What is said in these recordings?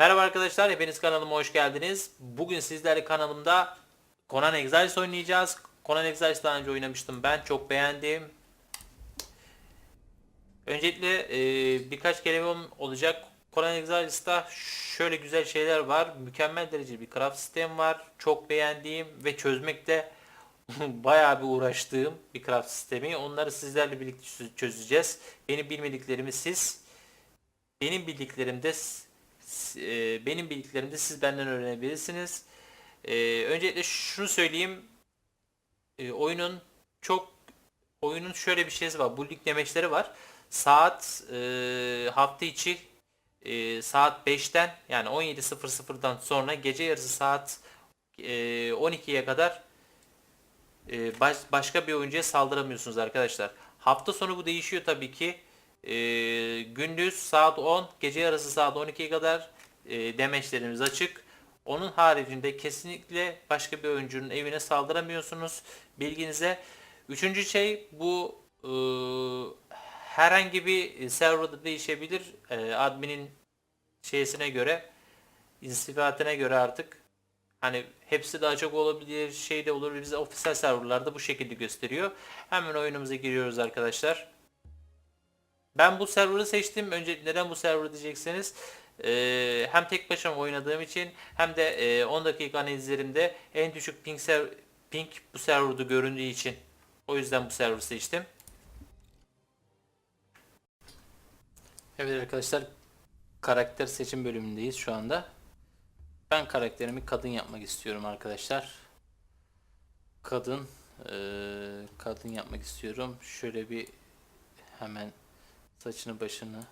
Merhaba arkadaşlar, hepiniz kanalıma hoş geldiniz. Bugün sizlerle kanalımda Conan Exiles oynayacağız. Conan Exiles daha önce oynamıştım ben, çok beğendim. Öncelikle e, birkaç kelimem olacak. Conan Exiles'ta şöyle güzel şeyler var. Mükemmel derecede bir craft sistemi var. Çok beğendiğim ve çözmekte bayağı bir uğraştığım bir craft sistemi. Onları sizlerle birlikte çö- çözeceğiz. Benim bilmediklerimi siz benim bildiklerimde s- s- e, benim bildiklerimde siz benden öğrenebilirsiniz. E, öncelikle şunu söyleyeyim. E, oyunun çok oyunun şöyle bir şeysi var. Bullik demeçleri var. Saat hafta içi saat 5'ten yani 17.00'dan sonra gece yarısı saat e, 12'ye kadar baş- başka bir oyuncuya saldıramıyorsunuz arkadaşlar. Hafta sonu bu değişiyor tabii ki. E, gündüz saat 10, gece yarısı saat 12'ye kadar e, demeçlerimiz açık. Onun haricinde kesinlikle başka bir oyuncunun evine saldıramıyorsunuz. Bilginize. Üçüncü şey bu e, herhangi bir serverda değişebilir. E, adminin şeysine göre, inisifatine göre artık Hani hepsi daha çok olabilir, şey de olur. Bize ofisel serverlarda bu şekilde gösteriyor. Hemen oyunumuza giriyoruz arkadaşlar. Ben bu server'ı seçtim. Önce neden bu server diyecekseniz eee, hem tek başıma oynadığım için hem de eee, 10 dakika analizlerimde en düşük ping, ser- ping bu serverda göründüğü için o yüzden bu server'ı seçtim. Evet arkadaşlar karakter seçim bölümündeyiz şu anda. Ben karakterimi kadın yapmak istiyorum arkadaşlar. Kadın eee, kadın yapmak istiyorum. Şöyle bir hemen saçını başını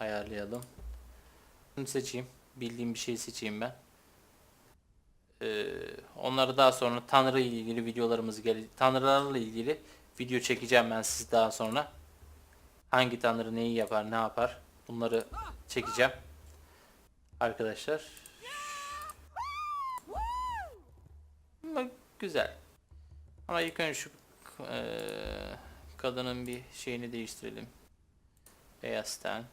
ayarlayalım. Bunu seçeyim. Bildiğim bir şey seçeyim ben. Eee, onları daha sonra Tanrı ile ilgili videolarımız gel Tanrılarla ilgili video çekeceğim ben siz daha sonra. Hangi tanrı neyi yapar, ne yapar? Bunları çekeceğim. Arkadaşlar. Ama güzel. Ama ilk önce şu eee, kadının bir şeyini değiştirelim. Beyaz ten.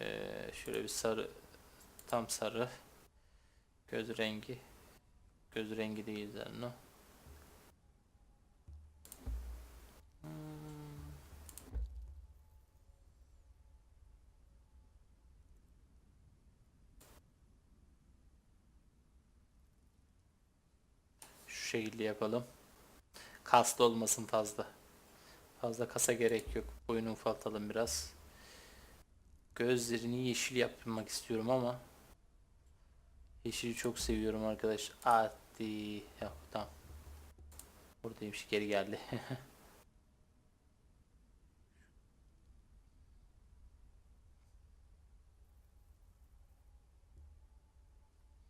Eee, şöyle bir sarı tam sarı göz rengi göz rengi değil zaten o. Şu şekilde yapalım. Kaslı olmasın fazla. Fazla kasa gerek yok. Boyunu ufaltalım biraz. Gözlerini yeşil yapmak istiyorum ama yeşili çok seviyorum arkadaş. Hadi. Yok tamam. Buradaymış geri geldi.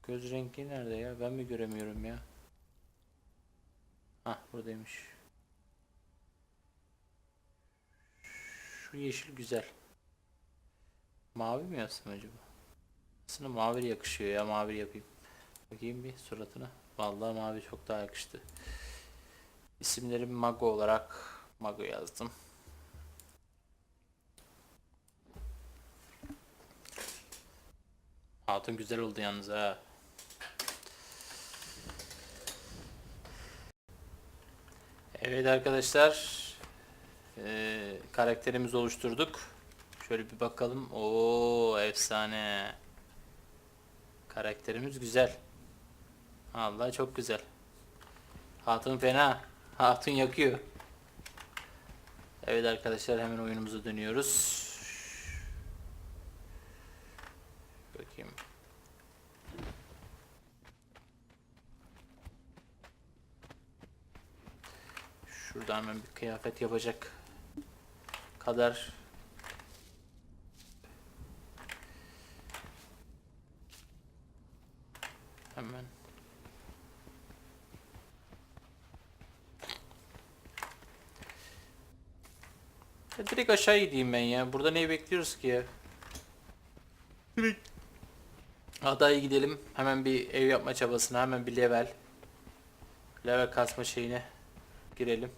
Göz rengi nerede ya? Ben mi göremiyorum ya? Ah buradaymış. Şu yeşil güzel. Mavi mi yapsam acaba? Aslında mavi yakışıyor ya mavi yapayım. Bakayım bir suratına. Vallahi mavi çok daha yakıştı. İsimlerim Mago olarak Mago yazdım. Hatun güzel oldu yalnız ha. Evet arkadaşlar. Ee, karakterimizi oluşturduk. Şöyle bir bakalım. Oo efsane. Karakterimiz güzel. Allah çok güzel. Hatun fena. Hatun yakıyor. Evet arkadaşlar hemen oyunumuza dönüyoruz. Bakayım. Şurada hemen bir kıyafet yapacak kadar hemen Ya direkt aşağı gideyim ben ya. Burada neyi bekliyoruz ki ya? Direkt adaya gidelim. Hemen bir ev yapma çabasına, hemen bir level. Level kasma şeyine girelim.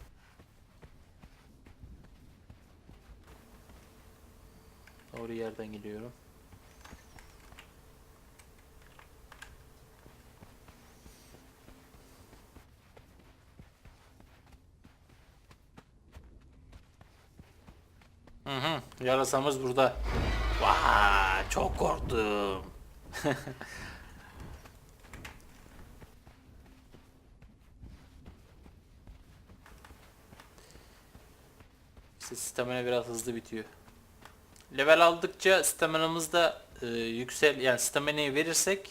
doğru yerden gidiyorum. Hı hı, yarasamız burada. Vaa, çok korktum. işte biraz hızlı bitiyor. Level aldıkça staminamız da e, yüksel yani stamina'yı verirsek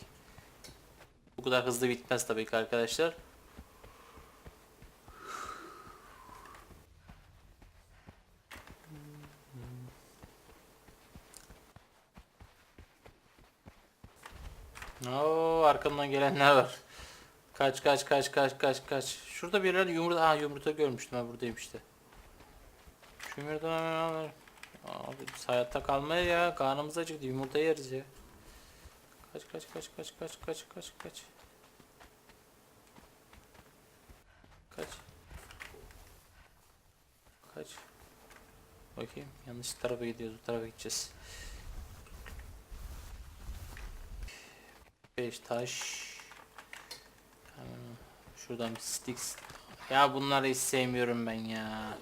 bu kadar hızlı bitmez tabii ki arkadaşlar. Oo arkamdan gelenler var. Kaç kaç kaç kaç kaç kaç. Şurada bir yer yumurta ha yumurta görmüştüm ha buradayım işte. Şu yumurtadan hemen alırım. Abi biz hayatta kalmaya ya karnımız acıktı yumurta yeriz ya. Kaç kaç kaç kaç kaç kaç kaç kaç. Kaç. Kaç. Bakayım yanlış tarafa gidiyoruz bu tarafa gideceğiz. 5 taş. Şuradan bir sticks. Ya bunları hiç sevmiyorum ben ya.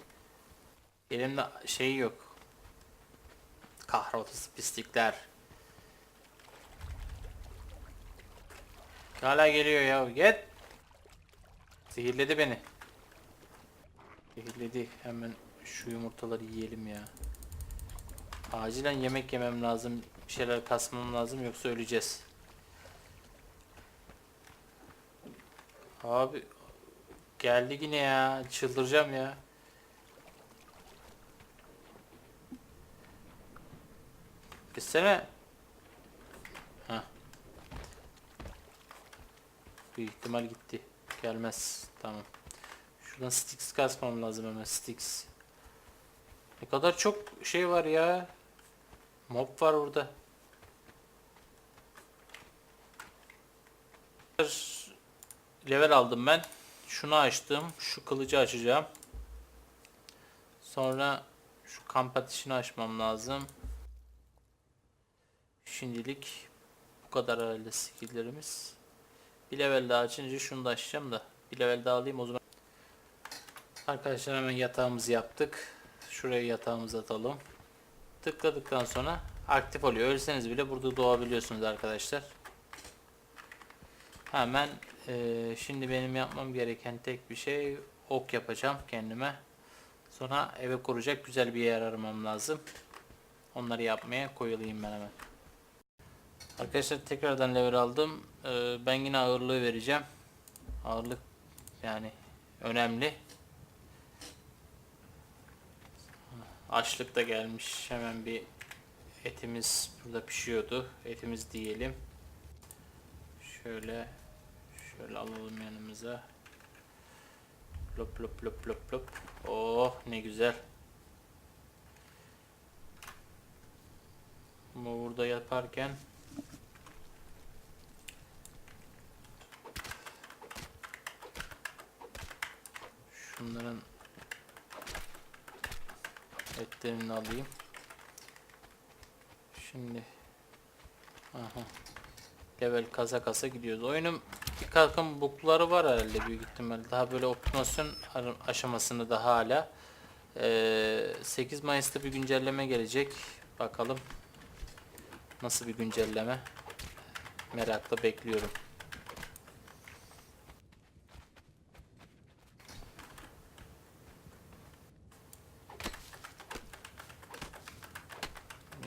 Elimde şey yok. Kahrolası pislikler. Hala geliyor ya. Git. Zehirledi beni. Zehirledi. Hemen şu yumurtaları yiyelim ya. Acilen yemek yemem lazım. Bir şeyler kasmam lazım yoksa öleceğiz. Abi geldi yine ya. Çıldıracağım ya. Gitsene. Ha. Büyük ihtimal gitti. Gelmez. Tamam. Şuradan sticks kasmam lazım hemen sticks. Ne kadar çok şey var ya. Mob var burada. Level aldım ben. Şunu açtım. Şu kılıcı açacağım. Sonra şu kamp ateşini açmam lazım. Şimdilik bu kadar herhalde skilllerimiz. Bir level daha açınca şunu da açacağım da. Bir level daha alayım o zaman. Arkadaşlar hemen yatağımızı yaptık. Şuraya yatağımızı atalım. Tıkladıktan sonra aktif oluyor. Ölseniz bile burada doğabiliyorsunuz arkadaşlar. Hemen eee, şimdi benim yapmam gereken tek bir şey ok yapacağım kendime. Sonra eve kuracak güzel bir yer aramam lazım. Onları yapmaya koyulayım ben hemen. Arkadaşlar tekrardan level aldım. Eee, ben yine ağırlığı vereceğim. Ağırlık yani önemli. Açlık da gelmiş. Hemen bir etimiz burada pişiyordu. Etimiz diyelim. Şöyle şöyle alalım yanımıza. Lop lop lop lop lop. Oh ne güzel. Ama burada yaparken şunların etlerini alayım. Şimdi aha level kasa kasa gidiyoruz. Oyunun bir takım bug'ları var herhalde büyük ihtimal. Daha böyle optimasyon aşamasında da hala. Ee, 8 Mayıs'ta bir güncelleme gelecek. Bakalım nasıl bir güncelleme. Merakla bekliyorum.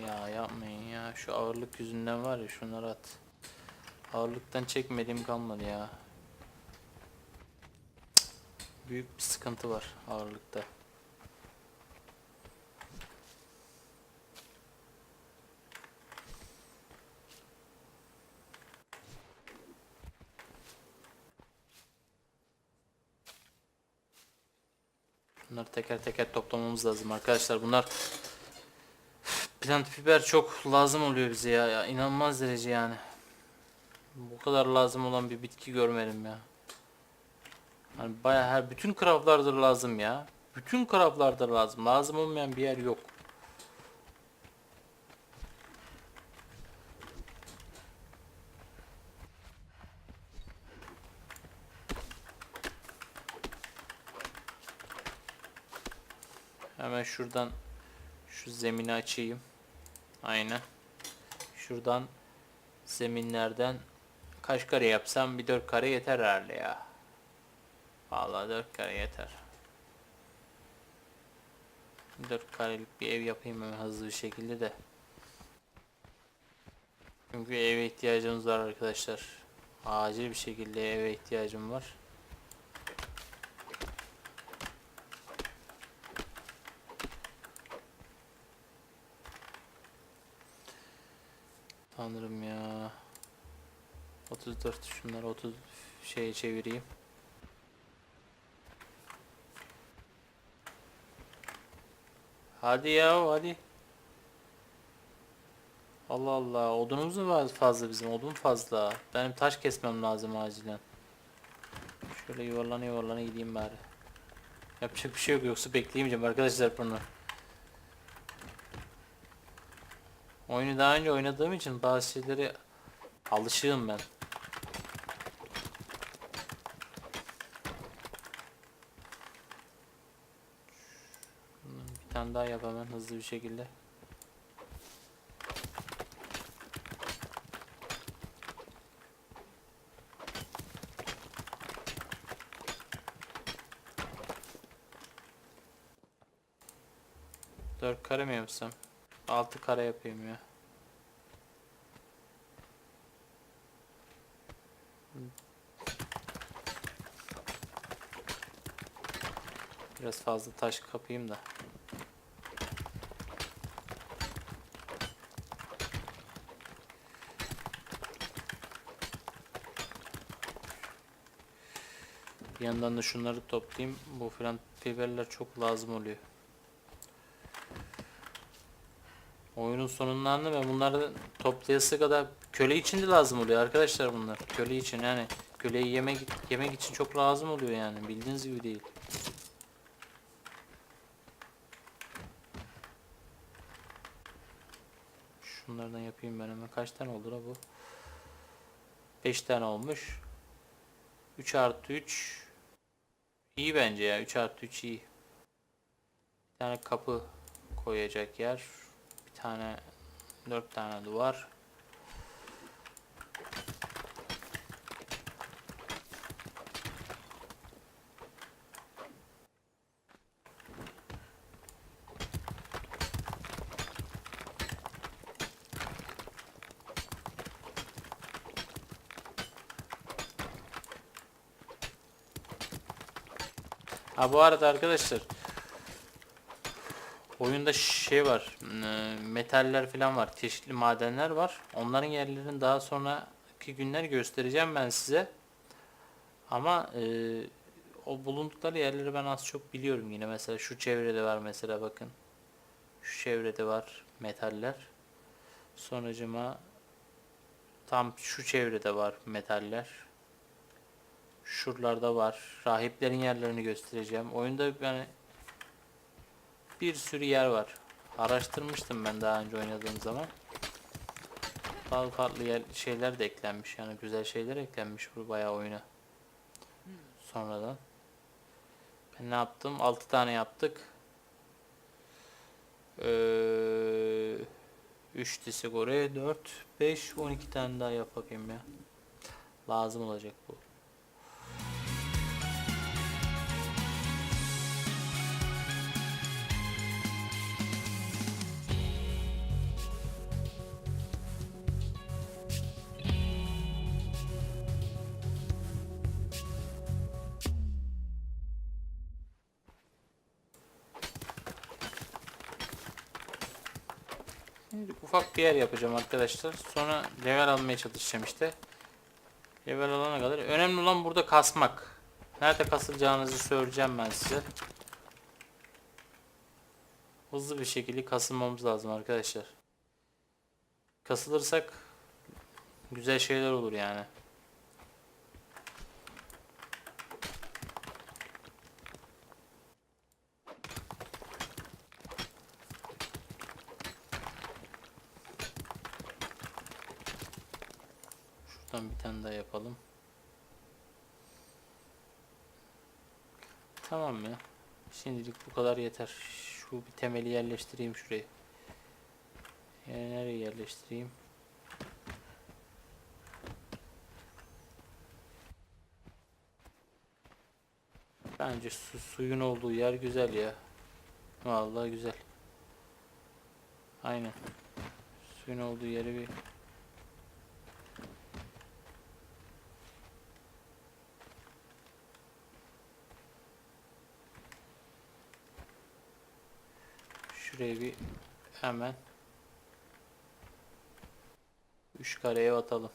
Ya yapmayın ya. Şu ağırlık yüzünden var ya şunları at. Ağırlıktan çekmediğim kalmadı ya. Büyük bir sıkıntı var ağırlıkta. Bunları teker teker toplamamız lazım arkadaşlar. Bunlar plant biber çok lazım oluyor bize ya. ya. İnanılmaz derece yani. Bu kadar lazım olan bir bitki görmedim ya. Hani bayağı her bütün craftlarda lazım ya. Bütün craftlarda lazım. Lazım olmayan bir yer yok. Hemen şuradan Şu zemini açayım. Aynen. Şuradan zeminlerden kaç kare yapsam bir 4 kare yeter herhalde ya. Vallahi 4 kare yeter. 4 karelik bir ev yapayım hemen hızlı bir şekilde de. Çünkü eve ihtiyacımız var arkadaşlar. Acil bir şekilde eve ihtiyacım var. Tanrım ya. 34 şunları 30 şeye çevireyim. Hadi ya hadi. Allah Allah odunumuz mu var fazla bizim odun fazla. Benim taş kesmem lazım acilen. Şöyle yuvarlana yuvarlana gideyim bari. Yapacak bir şey yok yoksa bekleyemeyeceğim arkadaşlar bunu. Oyunu daha önce oynadığım için bazı şeyleri alışığım ben. Bir tane daha yap hemen hızlı bir şekilde. Dört kare mi yapsam? Altı kare yapayım ya. Biraz fazla taş kapayım da. Bir yandan da şunları toplayayım. Bu filan biberler çok lazım oluyor. Oyunun sonundan ben bunları toplayası kadar köle için de lazım oluyor arkadaşlar bunlar. Köle için yani köleyi yemek yemek için çok lazım oluyor yani bildiğiniz gibi değil. Şunlardan yapayım ben hemen. Kaç tane oldu bu? 5 tane olmuş. 3 artı 3 iyi bence ya. 3 artı 3 iyi. Bir tane kapı koyacak yer. Tane 4 tane duvar. Ha bu arada arkadaşlar oyunda şey var e, metaller falan var çeşitli madenler var. Onların yerlerini daha sonraki günler göstereceğim ben size. Ama e, o bulundukları yerleri ben az çok biliyorum yine. Mesela şu çevrede var mesela bakın. Şu çevrede var metaller. Sonucuma tam şu çevrede var metaller. Şuralarda var. Rahiplerin yerlerini göstereceğim. Oyunda yani bir sürü yer var. Araştırmıştım ben daha önce oynadığım zaman. Farklı farklı yer, şeyler de eklenmiş. Yani güzel şeyler eklenmiş bu bayağı oyuna. Sonradan. Ben ne yaptım? 6 tane yaptık. Ee, 3 disik oraya 4 5 12 tane daha yap ya. Lazım olacak bu. Bir yer yapacağım arkadaşlar. Sonra level almaya çalışacağım işte. Level alana kadar. Önemli olan burada kasmak. Nerede kasılacağınızı söyleyeceğim ben size. Hızlı bir şekilde kasılmamız lazım arkadaşlar. Kasılırsak güzel şeyler olur yani. Şuradan bir tane daha yapalım. Tamam ya. Şimdilik bu kadar yeter. Şu bir temeli yerleştireyim şuraya. Yani nereye yerleştireyim? Bence su, suyun olduğu yer güzel ya. Vallahi güzel. Aynen. Suyun olduğu yeri bir Bir hemen 3 kareye atalım.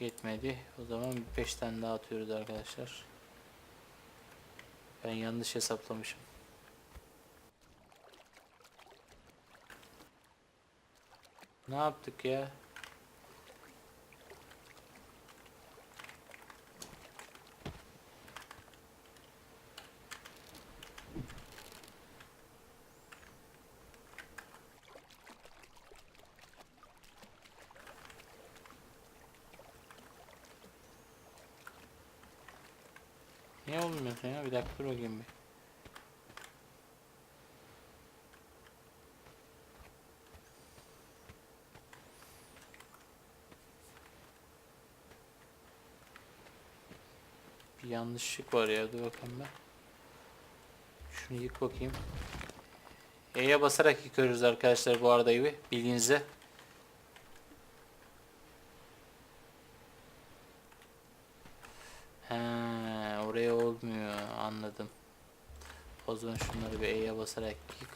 Yetmedi. O zaman 5 tane daha atıyoruz arkadaşlar. Ben yanlış hesaplamışım. Ne yaptık ya? Niye olmuyorsun ya? Bir dakika dur bakayım bir. Bir yanlışlık var ya. Dur bakalım ben. Şunu yık bakayım. E'ye basarak yıkıyoruz arkadaşlar bu arada evi. Bilginize. He, oraya olmuyor. Anladım. Zaman şunları bir E'ye basarak yık.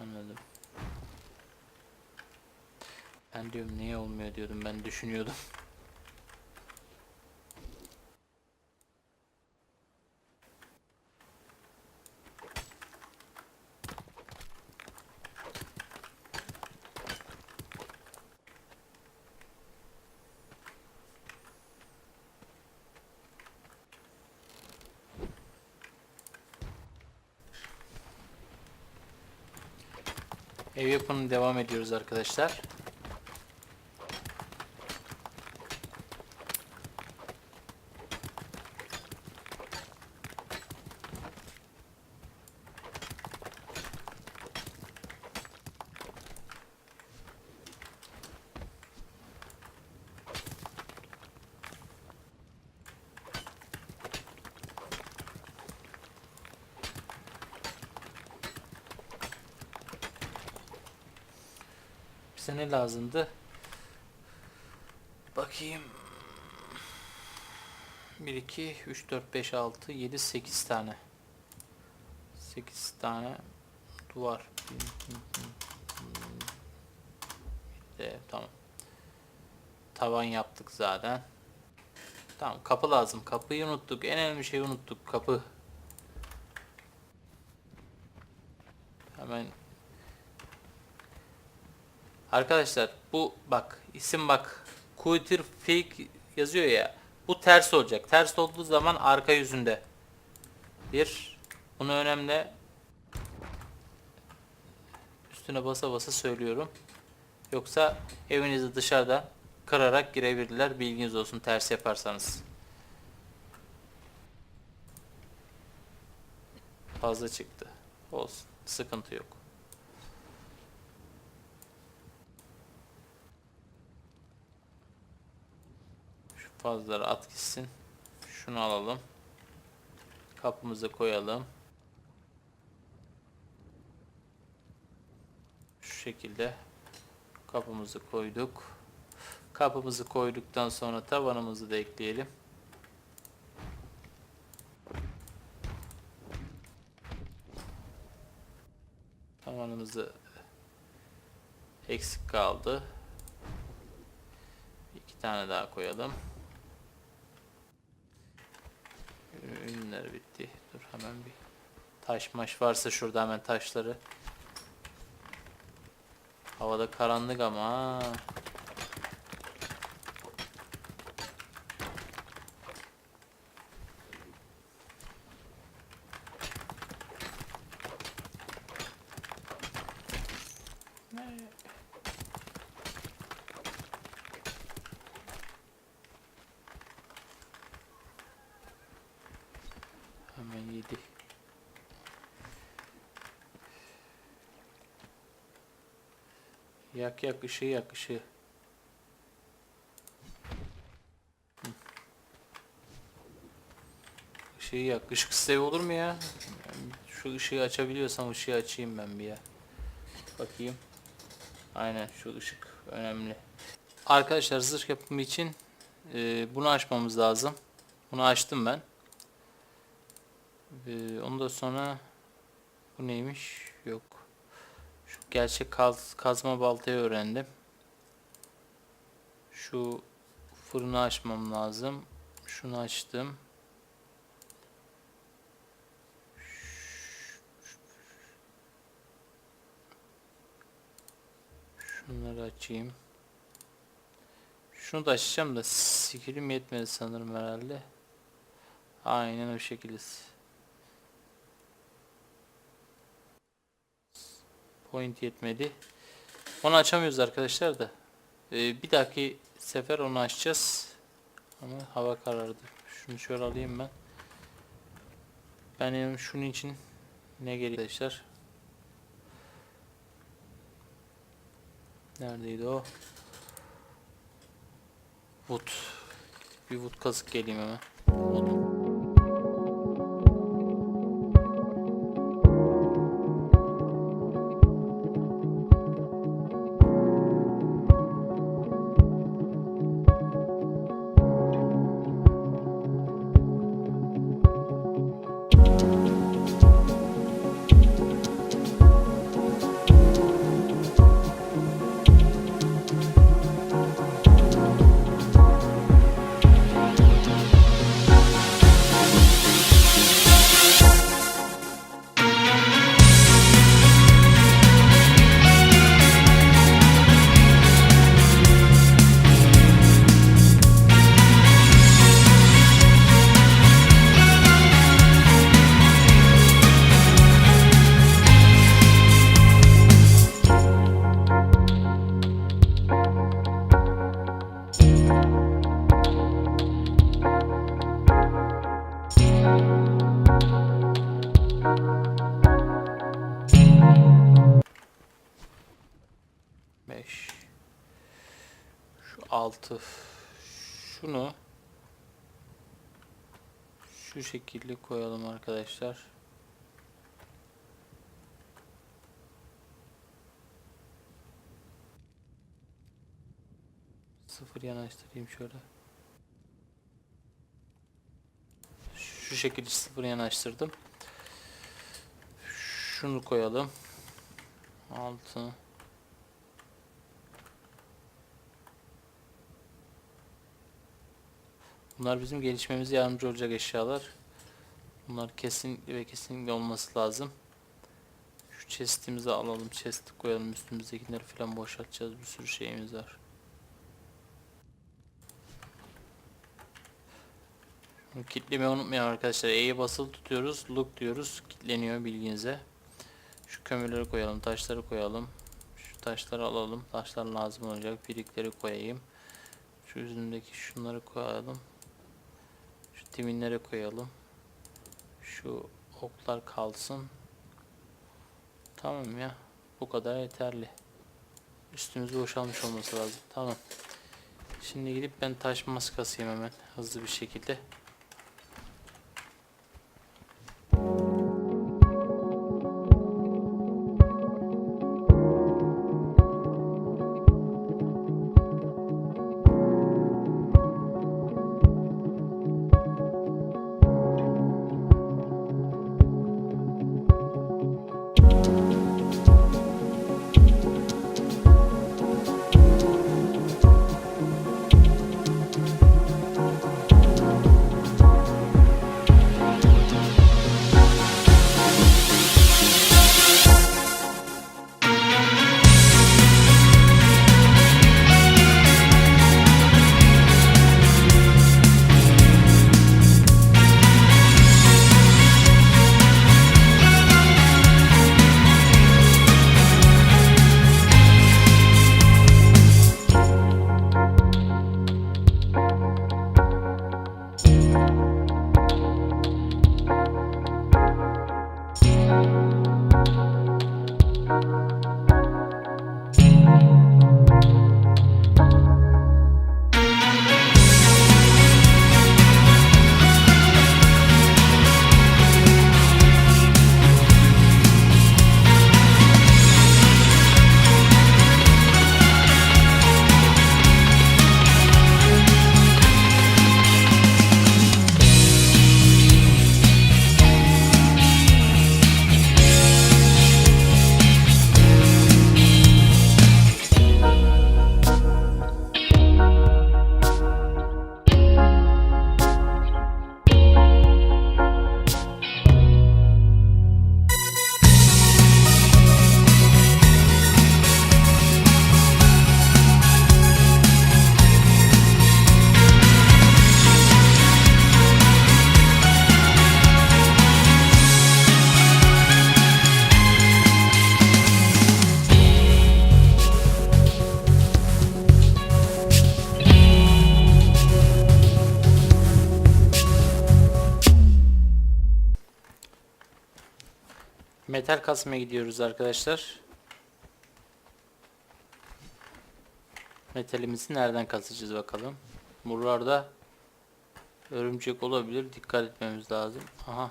Anladım. Ben diyorum niye olmuyor diyordum. Ben düşünüyordum. Ev yapımına devam ediyoruz arkadaşlar. Bize ne lazımdı? Bakayım. 1, 2, 3, 4, 5, 6, 7, 8 tane. 8 tane duvar. De, tamam. Tavan yaptık zaten. Tamam kapı lazım. Kapıyı unuttuk. En önemli şeyi unuttuk. Kapı. Hemen Arkadaşlar bu bak isim bak Kuitir fake yazıyor ya. Bu ters olacak. Ters olduğu zaman arka yüzünde. Bir. Bunu önemli. Üstüne basa basa söylüyorum. Yoksa evinizi dışarıda kırarak girebilirler. Bilginiz olsun ters yaparsanız. Fazla çıktı. Olsun. Sıkıntı yok. Şu fazları at gitsin. Şunu alalım. Kapımıza koyalım. Şu şekilde kapımızı koyduk. Kapımızı koyduktan sonra tavanımızı da ekleyelim. Tavanımızı eksik kaldı. İki tane daha koyalım. Ürünler bitti. Dur hemen bir taş maş varsa şurada hemen taşları. Havada karanlık ama. ha. Yak yak ışığı yak ışığı. Işığı yak. Işık isteği olur mu ya? Şu ışığı açabiliyorsam ışığı açayım ben bir ya. Bakayım. Aynen şu ışık önemli. Arkadaşlar zırh yapımı için e, bunu açmamız lazım. Bunu açtım ben. E, ondan sonra bu neymiş? Şu gerçek kaz, kazma baltayı öğrendim. Şu fırını açmam lazım. Şunu açtım. Şunları açayım. Şunu da açacağım da skillim yetmedi sanırım herhalde. Aynen o şekilde. Point yetmedi. Onu açamıyoruz arkadaşlar da. Ee, bir dahaki sefer onu açacağız. Ama hava karardı. Şunu şöyle alayım ben. Benim şunun için ne geliyor arkadaşlar? Neredeydi o? Wood. Bir wood kazık geleyim hemen. Odun. Şekilde koyalım arkadaşlar. Sıfır yanaştırayım şöyle. Şu şekilde sıfır yanaştırdım. Şunu koyalım. Altı. Bunlar bizim gelişmemize yardımcı olacak eşyalar. Bunlar kesin ve kesinlikle olması lazım. Şu chest'imizi alalım. Chest'i koyalım. Üstümüzdekileri falan boşaltacağız. Bir sürü şeyimiz var. Kitlemeyi unutmayalım arkadaşlar. E'ye basılı tutuyoruz. Look diyoruz. Kitleniyor bilginize. Şu kömürleri koyalım. Taşları koyalım. Şu taşları alalım. Taşlar lazım olacak. Birikleri koyayım. Şu üzerindeki şunları koyalım. Şu timinlere koyalım. Şu oklar kalsın. Tamam ya. Bu kadar yeterli. Üstümüz boşalmış olması lazım. Tamam. Şimdi gidip ben taş maskasıyım hemen. Hızlı bir şekilde. Metal kasmaya gidiyoruz arkadaşlar. Metalimizi nereden kasacağız bakalım. Buralarda örümcek olabilir. Dikkat etmemiz lazım. Aha.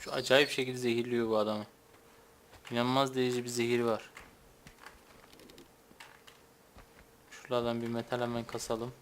Şu acayip şekilde zehirliyor bu adamı. İnanılmaz derece bir zehir var. Şuradan bir metal hemen kasalım.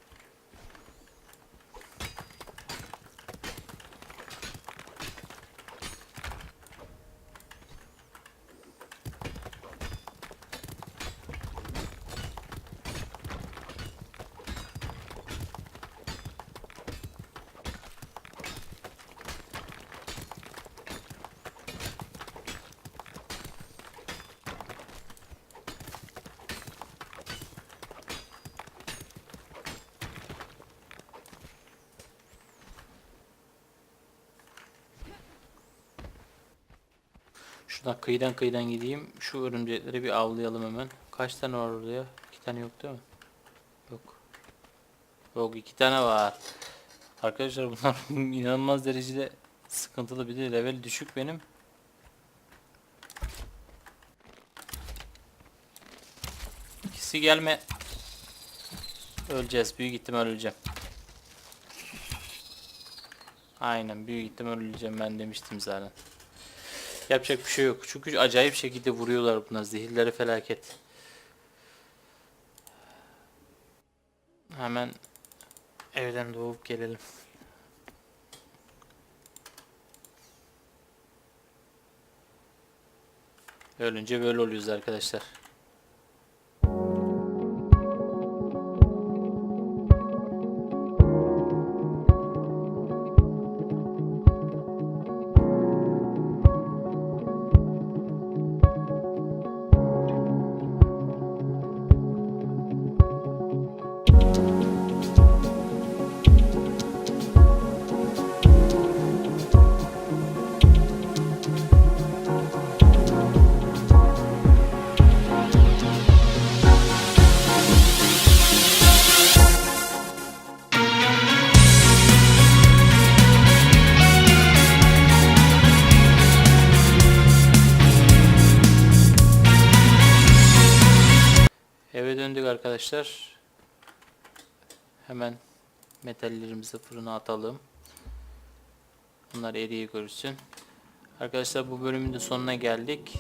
Şuradan kıyıdan kıyıdan gideyim. Şu örümcekleri bir avlayalım hemen. Kaç tane var orada ya? İki tane yok değil mi? Yok. Yok iki tane var. Arkadaşlar bunlar inanılmaz derecede sıkıntılı bir de level düşük benim. İkisi gelme. Öleceğiz. Büyük ihtimal öleceğim. Aynen büyük ihtimal öleceğim ben demiştim zaten. Yapacak bir şey yok. Çünkü acayip şekilde vuruyorlar buna. Zehirleri felaket. Hemen evden doğup gelelim. Ölünce böyle oluyoruz arkadaşlar. Arkadaşlar. Hemen metallerimizi fırına atalım. Bunlar eriye görürsün. Arkadaşlar bu bölümün de sonuna geldik.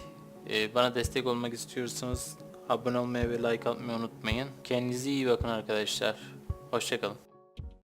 Ee, bana destek olmak istiyorsanız abone olmayı ve like atmayı unutmayın. Kendinize iyi bakın arkadaşlar. Hoşçakalın.